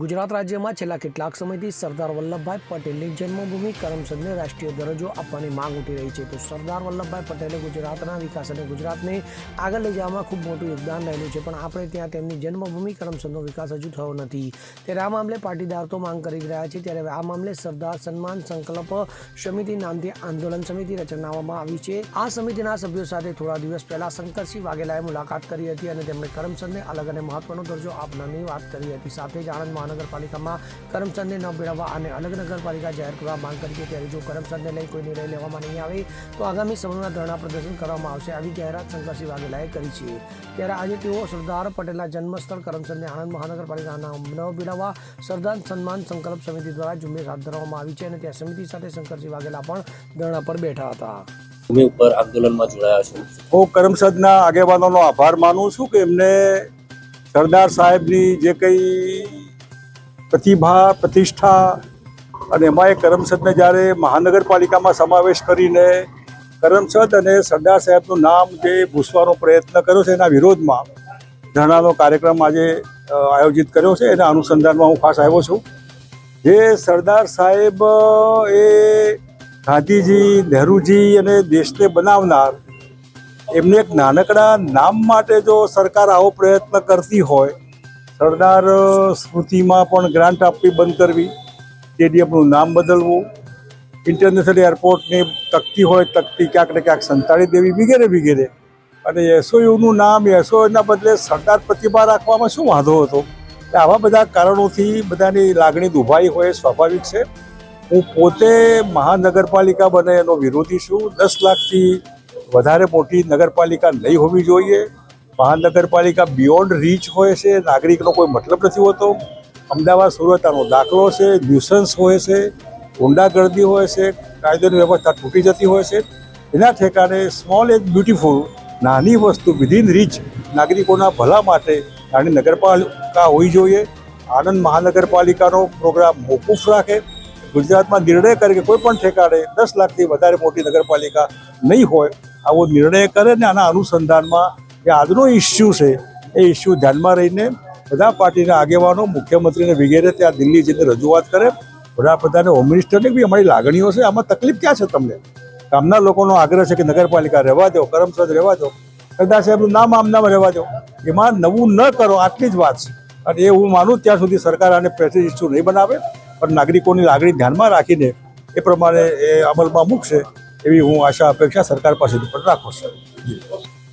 ગુજરાત રાજ્યમાં છેલ્લા કેટલાક સમયથી સરદાર વલ્લભભાઈ પટેલની જન્મભૂમિ, કરમસદને રાષ્ટ્રીય દરજ્જો આપવાની માંગ ઉઠી રહી છે. તો સરદાર વલ્લભભાઈ પટેલે ગુજરાતના વિકાસ અને ગુજરાતને આગળ લઈ જવામાં ખૂબ મોટું યોગદાન રહેલું છે. પણ આપણે ત્યાં તેમની જન્મભૂમિ, કરમસદનો વિકાસ હજુ થયો નથી. ત્યારે આ મામલે પાટીદાર તો માંગ કરી રહ્યા છે. ત્યારે આ મામલે સરદાર સન્માન સંકલ્પ સમિતિ નામથી આંદોલન સમિતિ રચનાવવામાં આવી છે. આ સમિતિના સભ્યો સાથે થોડા દિવસ પહેલા શંકરસિંહ વાઘેલાએ મુલાકાત કરી હતી અને તેમણે કરમસદને અલગ અને મહત્વનો દરજ્જો આપનારની વાત કરી હતી. સાથે જ આણંદ મહાનગરપાલિકામાં કરમચંદને ન મેળવવા અને અલગ નગરપાલિકા જાહેર કરવા માંગ કરી છે. ત્યારે જો કરમચંદને લઈ કોઈ નિર્ણય લેવામાં નહીં આવે તો આગામી સમયમાં ધરણા પ્રદર્શન કરવામાં આવશે આવી જાહેરાત શંકરસિંહ વાઘેલાએ કરી છે. ત્યારે આજે તેઓ સરદાર પટેલના જન્મસ્થળ કરમચંદને આણંદ મહાનગરપાલિકાના ન મેળવવા સરદાર સન્માન સંકલ્પ સમિતિ દ્વારા ઝુંબેશ હાથ ધરવામાં આવી છે અને ત્યાં સમિતિ સાથે શંકરસિંહ વાઘેલા પણ ધરણા પર બેઠા હતા. ભૂમિ ઉપર આંદોલનમાં જોડાયા છો? હું કરમસદના આગેવાનોનો આભાર માનું છું કે એમને સરદાર સાહેબની જે કંઈ પ્રતિભા, પ્રતિષ્ઠા અને એમાં એ કરમસદને જ્યારે મહાનગરપાલિકામાં સમાવેશ કરીને કરમસદ અને સરદાર સાહેબનું નામ જે ભૂસવાનો પ્રયત્ન કર્યો છે એના વિરોધમાં ધરણાનો કાર્યક્રમ આજે આયોજિત કર્યો છે. એના અનુસંધાનમાં હું ખાસ આવ્યો છું. જે સરદાર સાહેબ એ ગાંધીજી, નહેરુજી અને દેશને બનાવનાર એમને એક નાનકડા નામ માટે જો સરકાર આવો પ્રયત્ન કરતી હોય સરદાર સ્મૃતિમાં પણ ગ્રાન્ટ આપવી બંધ કરવી, સ્ટેડિયમનું નામ બદલવું ઇન્ટરનેશનલ એરપોર્ટની તકતી હોય, તકતી ક્યાંક ને ક્યાંક સંતાડી દેવી, વગેરે વગેરે. અને એસઓયુનું નામ એસઓયુના બદલે સરદાર પ્રતિભા રાખવામાં શું વાંધો હતો? આવા બધા કારણોથી બધાની લાગણી દુભાઈ હોય, સ્વાભાવિક છે. હું પોતે મહાનગરપાલિકા બને એનો વિરોધી છું. દસ લાખથી વધારે મોટી નગરપાલિકા નહીં હોવી જોઈએ. મહાનગરપાલિકા બિયોન્ડ રીચ હોય છે, નાગરિકનો કોઈ મતલબ નથી હોતો. અમદાવાદ સુરત આનો દાખલો છે ન્યુસન્સ હોય છે, ગુંડાગર્દી હોય છે કાયદાની વ્યવસ્થા તૂટી જતી હોય છે. એના ઠેકાણે સ્મોલ એન્ડ બ્યુટીફુલ નાની વસ્તુ વિધિન રીચ નાગરિકોના ભલા માટે નાની નગરપાલિકા હોવી જોઈએ. આણંદ મહાનગરપાલિકાનો પ્રોગ્રામ મોકૂફ રાખે. ગુજરાતમાં નિર્ણય કરે કે કોઈ પણ ઠેકાણે દસ લાખથી વધારે મોટી નગરપાલિકા નહીં હોય, આવો નિર્ણય કરે ને આના અનુસંધાનમાં જે આજનો ઇસ્યુ છે, એ ઇસ્યુ ધ્યાનમાં રહીને બધા પાર્ટીના આગેવાનો, મુખ્યમંત્રીને વગેરે ત્યાં દિલ્હી જઈને રજૂઆત કરે. વડાપ્રધાને હોમ મિનિસ્ટરને બી અમારી લાગણીઓ છે. આમાં તકલીફ ક્યાં છે તમને? ગામના લોકોનો આગ્રહ છે કે નગરપાલિકા રહેવા દો, કરમસદ રહેવા દો, સરદાર સાહેબનું નામ આમનામ રહેવા દો. એમાં નવું ન કરો, આટલી જ વાત છે. અને એ હું માનું ત્યાં સુધી સરકાર આને પ્રેસિડ ઇસ્યુ નહીં બનાવે, પણ નાગરિકોની લાગણી ધ્યાનમાં રાખીને એ પ્રમાણે એ અમલમાં મૂકશે એવી હું આશા, અપેક્ષા સરકાર પાસેથી પણ રાખું છું.